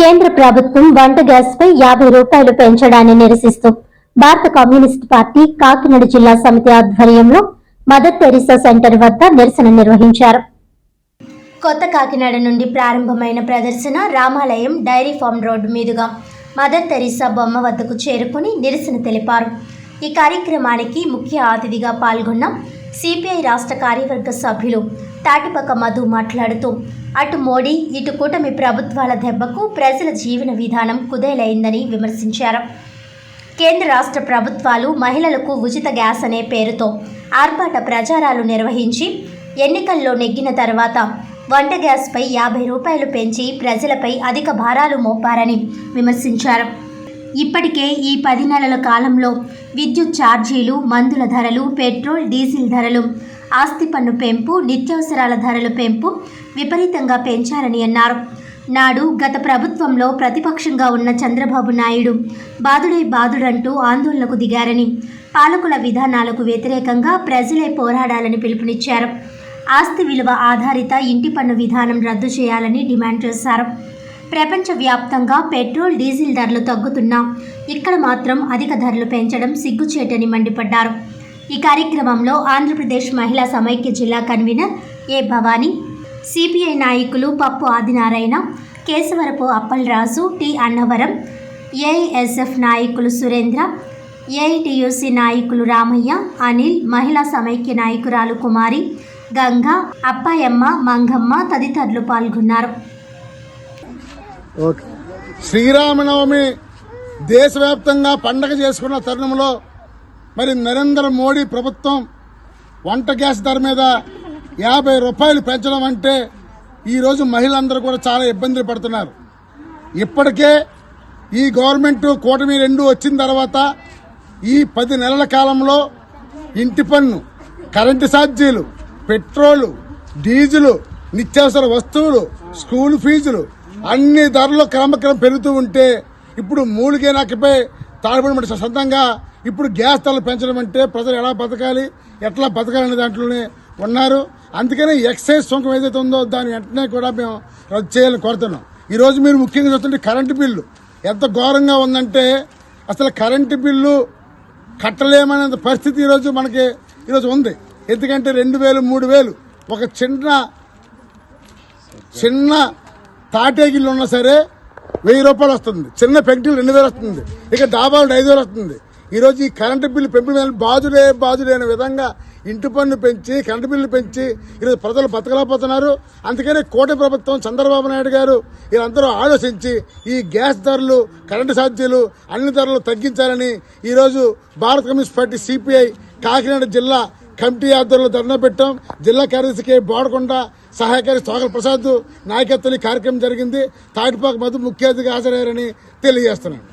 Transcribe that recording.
కేంద్ర ప్రభుత్వం వంట గ్యాస్ పై యాభై రూపాయలు పెంచడాన్ని నిరసిస్తూ భారత కమ్యూనిస్ట్ పార్టీ కాకినాడ జిల్లా సమితి ఆధ్వర్యంలో మదర్ తెరిసా సెంటర్ వద్ద నిరసన నిర్వహించారు. కొత్త కాకినాడ నుండి ప్రారంభమైన ప్రదర్శన రామాలయం డైరీ ఫామ్ రోడ్డు మీదుగా మదర్ తెరిసా బొమ్మ వద్దకు చేరుకుని నిరసన తెలిపారు. ఈ కార్యక్రమానికి ముఖ్య అతిథిగా పాల్గొన్న సిపిఐ రాష్ట్ర కార్యవర్గ సభ్యులు తాటిపక్క మధు మాట్లాడుతూ అటు మోడీ ఇటు కూటమి ప్రభుత్వాల దెబ్బకు ప్రజల జీవన విధానం కుదేలైందని విమర్శించారు. కేంద్ర రాష్ట్ర ప్రభుత్వాలు మహిళలకు ఉచిత గ్యాస్ అనే పేరుతో ఆర్భాట ప్రచారాలు నిర్వహించి ఎన్నికల్లో నెగ్గిన తర్వాత వంట గ్యాస్పై యాభై రూపాయలు పెంచి ప్రజలపై అధిక భారాలు మోపారని విమర్శించారు. ఇప్పటికే ఈ పది నెలల కాలంలో విద్యుత్ ఛార్జీలు మందుల ధరలు పెట్రోల్ డీజిల్ ధరలు ఆస్తి పన్ను పెంపు నిత్యావసరాల ధరల పెంపు విపరీతంగా పెంచారని అన్నారు. నాడు గత ప్రభుత్వంలో ప్రతిపక్షంగా ఉన్న చంద్రబాబు నాయుడు బాదుడై బాదుడంటూ ఆందోళనకు దిగారని పాలకుల విధానాలకు వ్యతిరేకంగా ప్రజలే పోరాడాలని పిలుపునిచ్చారు. ఆస్తి విలువ ఆధారిత ఇంటి పన్ను విధానం రద్దు చేయాలని డిమాండ్ చేశారు. ప్రపంచవ్యాప్తంగా పెట్రోల్ డీజిల్ ధరలు తగ్గుతున్నా ఇక్కడ మాత్రం అధిక ధరలు పెంచడం సిగ్గుచేటని మండిపడ్డారు. ఈ కార్యక్రమంలో ఆంధ్రప్రదేశ్ మహిళా సమైక్య జిల్లా కన్వీనర్ ఏ భవానీ సిపిఐ నాయకులు పప్పు ఆదినారాయణ కేశవరపు అప్పలరాజు టి అన్నవరం ఏఐఎస్ఎఫ్ నాయకులు సురేంద్ర ఏఐటియుసి నాయకులు రామయ్య అనిల్ మహిళా సమైక్య నాయకురాలు కుమారి గంగా అప్పాయమ్మ మంగమ్మ తదితరులు పాల్గొన్నారు. శ్రీరామనవమి దేశవ్యాప్తంగా పండగ చేసుకున్న తరుణంలో మరి నరేంద్ర మోడీ ప్రభుత్వం వంట గ్యాస్ ధర మీద యాభై రూపాయలు పెంచడం అంటే ఈరోజు మహిళలందరూ కూడా చాలా ఇబ్బందులు పడుతున్నారు. ఇప్పటికే ఈ గవర్నమెంట్ కూటమి రెండు వచ్చిన తర్వాత ఈ పది నెలల కాలంలో ఇంటి పన్ను కరెంటు ఛార్జీలు పెట్రోలు డీజిలు నిత్యావసర వస్తువులు స్కూల్ ఫీజులు అన్ని ధరలు క్రమక్రమం పెరుగుతూ ఉంటే ఇప్పుడు మూలిగే నాకపై తాడుబడి సొంతంగా ఇప్పుడు గ్యాస్ ధరలు పెంచడం అంటే ప్రజలు ఎలా బతకాలి ఎట్లా బతకాలనే దాంట్లోనే ఉన్నారు. అందుకనే ఎక్సైజ్ సుంకం ఏదైతే ఉందో దాని వెంటనే కూడా మేము రద్దు చేయాలని కోరుతున్నాం. ఈరోజు మీరు ముఖ్యంగా చూస్తుంటే కరెంటు బిల్లు ఎంత ఘోరంగా ఉందంటే అసలు కరెంటు బిల్లు కట్టలేమనే పరిస్థితి ఈరోజు మనకి ఈరోజు ఉంది. ఎందుకంటే రెండు వేలు మూడు వేలు ఒక చిన్న చిన్న తాటేగిల్లు ఉన్నా సరే వెయ్యి రూపాయలు వస్తుంది. చిన్న పెంకులు రెండు వేలు వస్తుంది. ఇక డాబాలు ఐదు వేలు వస్తుంది. ఈరోజు ఈ కరెంటు బిల్లు పెంపు మీద బాజులే అనే విధంగా ఇంటి పన్ను పెంచి కరెంటు బిల్లు పెంచి ఈరోజు ప్రజలు బతకలేకపోతున్నారు. అందుకనే కోటి ప్రభుత్వం చంద్రబాబు నాయుడు గారు వీళ్ళందరూ ఆలోచించి ఈ గ్యాస్ ధరలు కరెంటు ఛార్జీలు అన్ని ధరలు తగ్గించాలని ఈరోజు భారత కమ్యూనిస్ట్ పార్టీ సిపిఐ కాకినాడ జిల్లా కమిటీ ఆధ్వర్యంలో ధర్నా పెట్టాం. జిల్లా కార్యదర్శికి బోడకొండ సహాయకారి సోగల ప్రసాద్ నాయకత్వం కార్యక్రమం జరిగింది. తాటిపాక మధు ముఖ్య అతిథిగా హాజరయ్యారని తెలియజేస్తున్నాను.